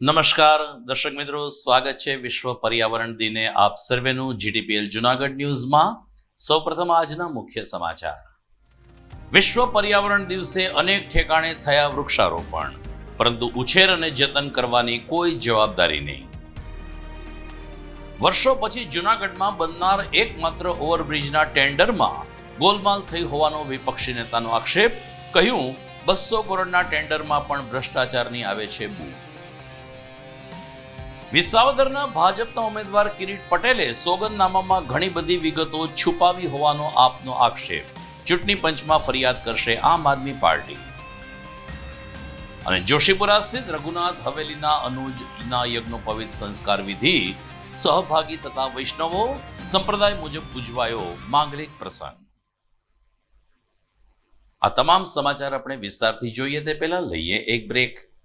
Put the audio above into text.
નમસ્કાર, દર્શક મિત્રો, સ્વાગત છે વિશ્વ પર્યાવરણ દિને આપ સર્વેનું જીડીપીએલ જુનાગઢ ન્યૂઝમાં. સૌપ્રથમ આજના મુખ્ય સમાચાર. વિશ્વ પર્યાવરણ દિવસે અનેક ઠેકાણે થયા વૃક્ષારોપણ, પરંતુ ઉછેર અને જતન કરવાની કોઈ જવાબદારી નહીં. વર્ષો પછી જુનાગઢમાં બનનાર એકમાત્ર ઓવરબ્રિજના ટેન્ડરમાં ગોલમાલ થઈ હોવાનો વિપક્ષી નેતાનો આક્ષેપ, કહ્યું, બસો કરોડના ટેન્ડરમાં પણ ભ્રષ્ટાચારની આવે છે બૂ વિસાવદરના ભાજપના ઉમેદવાર કિરીટ પટેલે સોગંદનામામાં ઘણી બધી વિગતો છુપાવી હોવાનો આપનો આક્ષેપ. ચૂંટણી પંચમાં ફરિયાદ કરશે આમ આદમી પાર્ટી. અને જોશીપુરા સ્થિત રઘુનાથ હવેલીના અનુજના યજ્ઞોપવિત સંસ્કાર વિધિ, સહભાગી થતા વૈષ્ણવો, સંપ્રદાય મુજબ ઉજવાયો માંગલિક પ્રસંગ. આ તમામ સમાચાર આપણે વિસ્તારથી જોઈએ તે પહેલા લઈએ એક બ્રેક.